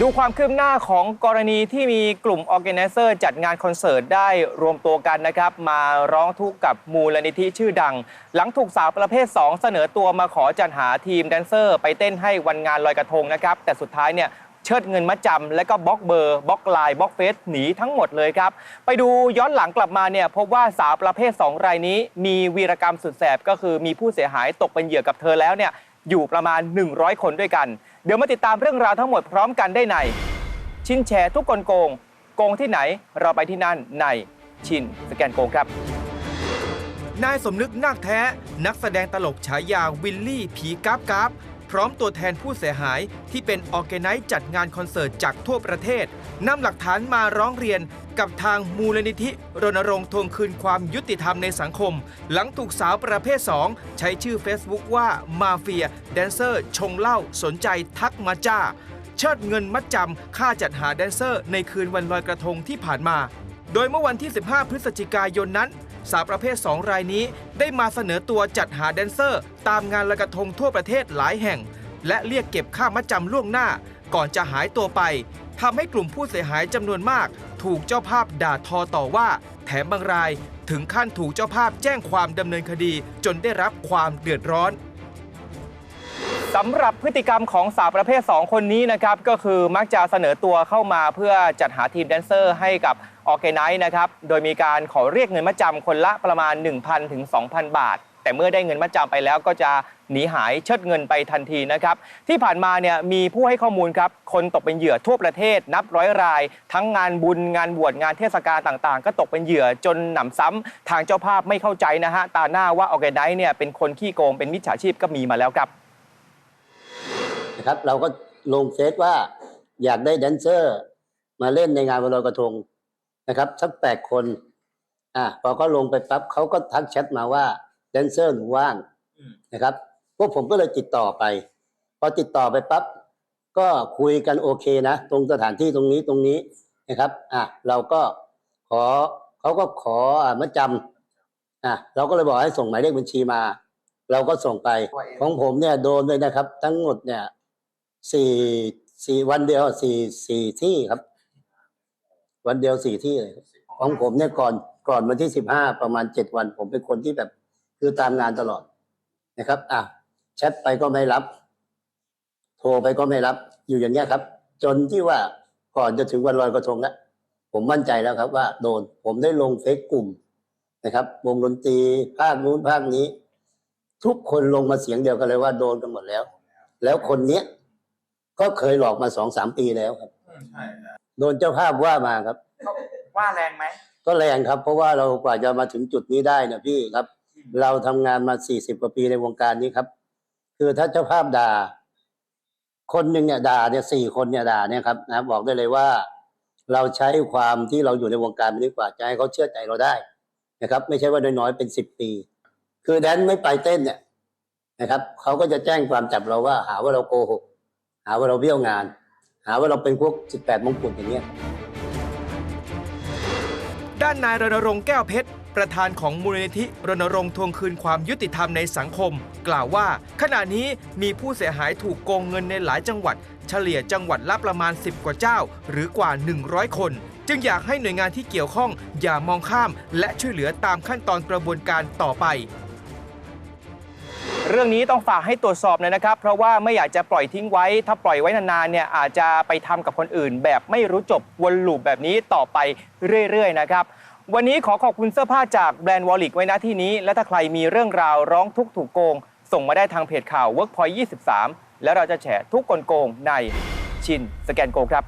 ดูความคืบหน้าของกรณีที่มีกลุ่มออ g a แ i เซอร์จัดงานคอนเสิร์ตได้รวมตัวกันนะครับ มาร้องทุกข์กับมูลนิธิชื่อดัง หลังถูกสาวประเภท 2 เสนอตัวมาขอจัดหาทีมแดนเซอร์ ไปเต้นให้วันงานลอยกระทงนะครับ แต่สุดท้ายเนี่ยเชิดเงินมัดจำและก็บล็อกเบอร์บล็อกไลน์บล็อกเฟซหนีทั้งหมดเลยครับ ไปดูย้อนหลังกลับมาเนี่ยพบว่าสาวประเภท 2 รายนี้ มีวีรกรรมสุดแสบก็คือมีผู้เสียหายตกเป็นเหยื่อกับเธอแล้วเนี่ย อยู่ประมาณ 100 คนด้วยกัน เดี๋ยวมาติดตามเรื่องราวทั้งหมดพร้อมกันได้ใน ชินแชร์ทุกคนโกง โกงที่ไหนเราไปที่นั่นในชินสแกนโกงครับ นายสมนึกนาคแท้ นักแสดงตลกฉายาวิลลี่ผีกราฟกราฟ พร้อมตัวแทนผู้เสียหายที่เป็นออแกไนซ์จัดงานคอนเสิร์ตจากทั่วประเทศนำหลักฐานมาร้องเรียนกับทางมูลนิธิรณรงค์ทวงคืนความยุติธรรมในสังคม หลังถูกสาวประเภท 2 ใช้ชื่อ Facebook ว่ามาเฟีย แดนเซอร์ ชงเหล้าสนใจทักมาจ้า เชิดเงินมัดจำค่าจัดหาแดนเซอร์ ในคืนวันลอยกระทงที่ผ่านมา โดยเมื่อวันที่ 15 พฤศจิกายนนั้น สาวประเภท 2 รายนี้ ได้มาเสนอตัวจัดหาแดนเซอร์ ตามงานละกระทงทั่วประเทศหลายแห่ง และเรียกเก็บค่ามัดจำล่วงหน้า ก่อนจะหายตัวไปทำให้กลุ่มผู้เสียหายจำนวนมาก ถูกเจ้าภาพด่าทอต่อว่า แถมบางราย ถึงขั้นถูกเจ้าภาพแจ้งความดำเนินคดี จนได้รับความเดือดร้อน สำหรับพฤติกรรมของสาวประเภท 2 คนนี้นะครับ ก็คือมักจะเสนอตัวเข้ามาเพื่อจัดหาทีมแดนเซอร์ให้กับออแกไนซ์นะครับ โดยมีการขอเรียกเงินมัดจำคนละประมาณ 1,000 ถึง 2,000 บาท แต่เมื่อได้เงินมัดจำไปแล้วก็จะหนีหายเชิดเงินไปทันทีนะครับ ที่ผ่านมาเนี่ยมีผู้ให้ข้อมูลครับ คนตกเป็นเหยื่อทั่วประเทศ นับร้อยราย ทั้งงานบุญงานบวชงานเทศกาลต่างๆ ก็ตกเป็นเหยื่อจนหนำซ้ำทางเจ้าภาพไม่เข้าใจนะฮะตาหน้าว่าออแกไนซ์เนี่ยเป็นคนขี้โกงเป็นมิจฉาชีพก็มีมาแล้วครับ นะครับ เราก็ลงเฟซว่าอยากได้แดนเซอร์ มาเล่นในงานวันลอยกระทงนะครับสักแปดคนอะพอเขาลงไปปั๊บเขาก็ทักแชทมาว่าแดนเซอร์หนูว่างนะครับพวกผมก็เลยติดต่อไป พอติดต่อไปปั๊บก็คุยกันโอเคนะ ตรงสถานที่ตรงนี้ตรงนี้นะครับอะเราก็ขอเขาก็ขออะมาจำอะเราก็เลยบอกให้ส่งหมายเลขบัญชีมา เราก็ส่งไปของผมเนี่ยโดนเลยนะครับ ทั้งหมดเนี่ย สี่สี่วันเดียวสี่สี่ที่ครับ วันเดียวสี่ที่เลยครับของผมเนี่ยก่อนก่อนวันที่สิบห้าประมาณเจ็ดวัน ผมเป็นคนที่แบบ คือตามงานตลอดนะครับ อะแชทไปก็ไม่รับ โทรไปก็ไม่รับ อยู่อย่างเงี้ยครับ จนที่ว่าก่อนจะถึงวันลอยกระทงแล้วผมมั่นใจแล้วครับ ว่าโดน ผมได้ลงเฟซกลุ่มนะครับ วงดนตรีภาคนู้นภาคนี้ ทุกคนลงมาเสียงเดียวกันเลยว่าโดนกันหมดแล้ว แล้วคนเนี้ย ก็เคยหลอกมาสองสามปีแล้วครับ ใช่โดนเจ้าภาพว่ามาครับ ว่าแรงไหม ก็แรงครับ เพราะว่าเรากว่าจะมาถึงจุดนี้ได้นะพี่ครับเราทำงานมาสี่สิบกว่าปีในวงการนี้ครับ คือถ้าเจ้าภาพด่า คนหนึ่งเนี่ยด่าเนี่ยสี่คนเนี่ยด่าเนี่ยครับนะบอกได้เลยว่า เราใช้ความที่เราอยู่ในวงการนี้กว่าจะให้เขาเชื่อใจเราได้นะครับ ไม่ใช่ว่าน้อยๆเป็นสิบปี คือแดนไม่ไปเต้นเนี่ยนะครับเขาก็จะแจ้งความจับเราว่าหาว่าเราโกหก หาว่าเราเบี้ยวงาน หาว่าเราเป็นพวกสิบแปดมงกุฎอย่างเงี้ยด้านนายรณรงค์แก้วเพชร ประธานของมูลนิธิรณรงค์ทวงคืนความยุติธรรมในสังคม กล่าวว่า ขณะนี้มีผู้เสียหายถูกโกงเงินในหลายจังหวัด เฉลี่ยจังหวัดละประมาณ 10 กว่าเจ้า หรือกว่า 100 คน จึงอยากให้หน่วยงานที่เกี่ยวข้องอย่ามองข้าม และช่วยเหลือตามขั้นตอนกระบวนการต่อไป เรื่องนี้ต้องฝากให้ตรวจสอบหนอยนะครับ เพราะว่าไม่อยากจะปล่อยทิ้งไว้ ถ้าปล่อยไว้นานๆเนี่ยอาจจะไปทำกับคนอื่น แบบไม่รู้จบวนลูปแบบนี้ต่อไปเรื่อย ๆ นะครับ วันนี้ขอขอบคุณเสื้อผ้าจากแบรนด์วอลลิกไว้ณที่นี้ และถ้าใครมีเรื่องราวร้องทุกข์ถูกโกง ส่งมาได้ทางเพจข่าว Workpoint 23 แล้วเราจะแฉทุกกลโกงในชินสแกนโกงครับ